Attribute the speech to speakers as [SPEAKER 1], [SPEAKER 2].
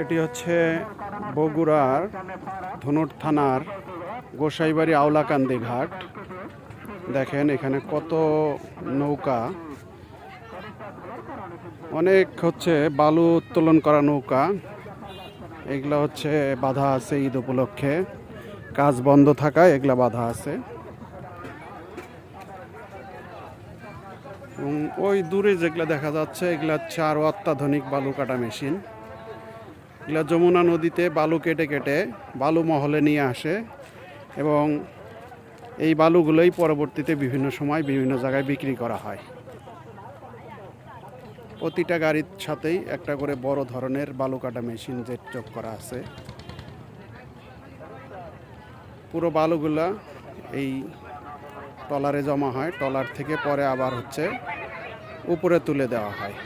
[SPEAKER 1] এটি হচ্ছে বগুড়ার ধনুট থানার গোসাইবাড়ি আওলাকান্দি ঘাট। দেখেন এখানে কত নৌকা। অনেক হচ্ছে বালু উত্তোলন করা নৌকা। এগুলা হচ্ছে বাধা আছে ঈদ উপলক্ষে। কাজ বন্ধ থাকায় এগুলা বাধা আছে। ওই দূরে যেগুলা দেখা যাচ্ছে, এগুলা হচ্ছে আরও অত্যাধুনিক বালু কাটা মেশিন। এগুলা যমুনা নদীতে বালু কেটে কেটে বালু মহলে নিয়ে আসে এবং এই বালুগুলোই পরবর্তীতে বিভিন্ন সময় বিভিন্ন জায়গায় বিক্রি করা হয়। প্রতিটা গাড়ির সাথেই একটা করে বড় ধরনের বালু কাটা মেশিন জেট চোখ করা আছে। পুরো বালুগুলা এই টলারে জমা হয় টলার থেকে পরে আবার হচ্ছে উপরে তুলে দেওয়া হয়।